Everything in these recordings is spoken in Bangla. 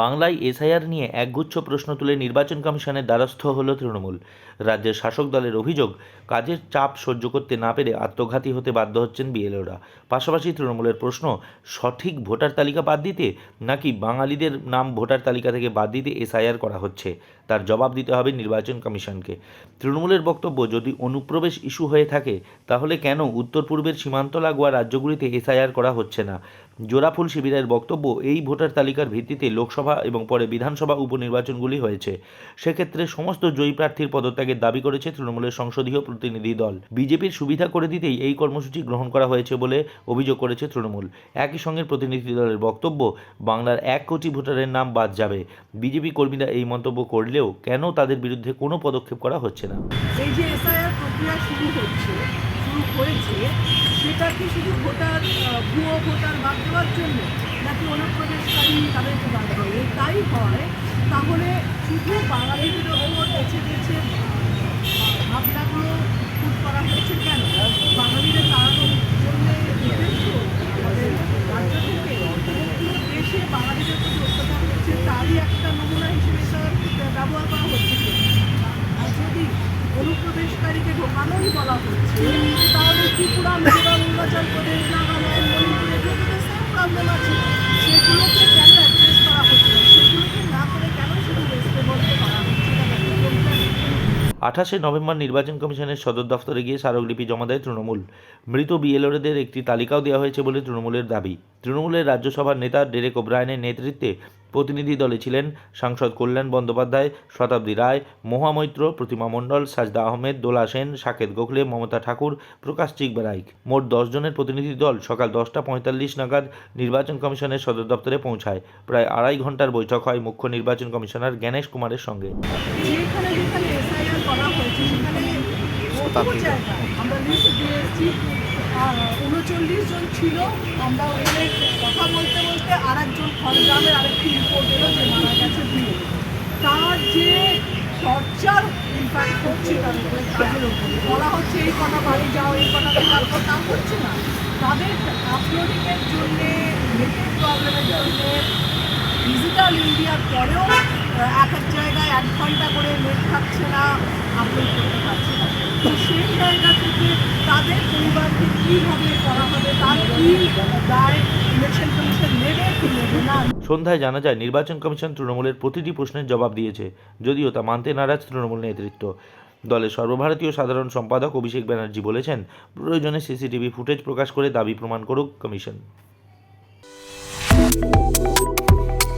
বাংলায় এসআইআর নিয়ে একগুচ্ছ প্রশ্ন তুলে নির্বাচন কমিশনের দ্বারস্থ হল তৃণমূল। রাজ্যের শাসক দলের অভিযোগ কাজের চাপ সহ্য করতে না পেরে আত্মঘাতী হতে বাধ্য হচ্ছেন বিএলওরা। পাশাপাশি তৃণমূলের প্রশ্ন, সঠিক ভোটার তালিকা বাদ দিতে নাকি বাঙালিদের নাম ভোটার তালিকা থেকে বাদ দিতে এসআইআর করা হচ্ছে? তার জবাব দিতে হবে নির্বাচন কমিশনকে। তৃণমূলের বক্তব্য, যদি অনুপ্রবেশ ইস্যু হয়ে থাকে, তাহলে কেন উত্তর পূর্বের সীমান্ত লাগোয়া রাজ্যগুলিতে এসআইআর করা হচ্ছে না? জোড়াফুল শিবিরের বক্তব্য, এই ভোটার তালিকার ভিত্তিতে লোকসভা এবং পরে বিধানসভা উপনির্বাচনগুলি হয়েছে। সেক্ষেত্রে সমস্ত জয়ী প্রার্থীর পদত্যাগের দাবি করেছে তৃণমূলের সংসদীয় প্রতিনিধি দল। বিজেপির সুবিধা করে দিতেই এই কর্মসূচি গ্রহণ করা হয়েছে বলে অভিযোগ করেছে তৃণমূল। একই সঙ্গে প্রতিনিধি দলের বক্তব্য, বাংলার এক কোটি ভোটারের নাম বাদ যাবে। বিজেপি কর্মীরা এই মন্তব্য করলেও কেন তাদের বিরুদ্ধে কোনো পদক্ষেপ করা হচ্ছে না? এই যে এসআইআর প্রক্রিয়া শুরু হচ্ছে, শুরু হয়েছে, সেটা কি শুধু ভোটার ভুয়ো ভোটার বাদ দেওয়ার জন্য, নাকি অনুপ্রবেশকারী তাদেরকে বাদ দেবে তাই হয়, তাহলে শুধু বাঙালিদের ওপর বেছে ভাবনাগুলো পুট করা হয়েছে কেন বাঙালিদের তাড়ানোর জন্য উদ্দেশ্য আমাদের রাজ্য থেকে পুরো দেশে বাঙালিদের প্রতি অত্যাচার হচ্ছে তারই একটা নমুনা হিসেবে এটা ব্যবহার করা হচ্ছে কি? আর যদি বলা হচ্ছে। তাহলে ত্রিপুরা, মিজোরাম অরুণাচল প্রদেশ, নাগাল্যান্ড সেম প্রবলেম আছে, সেগুলোকে কেন অ্যাড্রেস করা হচ্ছে সেগুলোকে না করে কেন শুধু আঠাশে নভেম্বর নির্বাচন কমিশনের সদর দফতরে গিয়ে স্মারকলিপি জমা দেয় তৃণমূল। মৃত বিএলওদের একটি তালিকাও দেওয়া হয়েছে বলে তৃণমূলের দাবি। তৃণমূলের রাজ্যসভার নেতা ডেরেক ওব্রায়নের নেতৃত্বে প্রতিনিধি দলে ছিলেন সাংসদ কল্যাণ বন্দ্যোপাধ্যায় শতাব্দী রায় মহামৈত্র প্রতিমা মণ্ডল সাজদা আহমেদ দোলা সেন সাকেত গোখলে মমতা ঠাকুর প্রকাশ চিকবেরাইক। মোট দশ জনের প্রতিনিধি দল সকাল দশটা পঁয়তাল্লিশ নাগাদ নির্বাচন কমিশনের সদর দপ্তরে পৌঁছায়। প্রায় আড়াই ঘণ্টার বৈঠক হয় মুখ্য নির্বাচন কমিশনার জ্ঞানেশ কুমারের সঙ্গে। আমরা লিস্ট দিয়ে উনচল্লিশ জন ছিল। আমরা ওখানে কথা বলতে বলতে আর একজন খড়গ্রামের আরেকটি রিপোর্ট এলো যে মারা গেছে দিয়ে তার যে টর্চার ইম্প্যাক্ট হচ্ছে তার উপরে বলা হচ্ছে এই কটা বাড়ি যাও, এই কটা তারপর তা হচ্ছে না। তাদের আপলোডিংয়ের জন্যে নেটের প্রবলেমের জন্যে ডিজিটাল ইন্ডিয়ার পরেও এক এক জায়গায় এক ঘণ্টা করে নেট থাকছে না আপলোড করতে পারছে না। তো সেই জায়গা থেকে তাদের পরিবারকে কীভাবে করা হবে তার কী দায় ইলেকশন কমিশন নেবে কি নেবে না সন্ধ্যায় জানা যায় নির্বাচন কমিশন তৃণমূলের প্রতিটি প্রশ্নের জবাব দিয়েছে যদিও তা মানতে নারাজ তৃণমূল নেতৃত্ব দলের সর্বভারতীয় সাধারণ সম্পাদক অভিষেক ব্যানার্জি বলেছেন প্রয়োজনে সিসিটিভি ফুটেজ প্রকাশ করে দাবি প্রমাণ করুক commission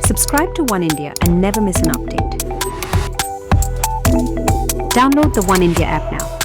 Subscribe to One India and never miss an update. Download the One India app now.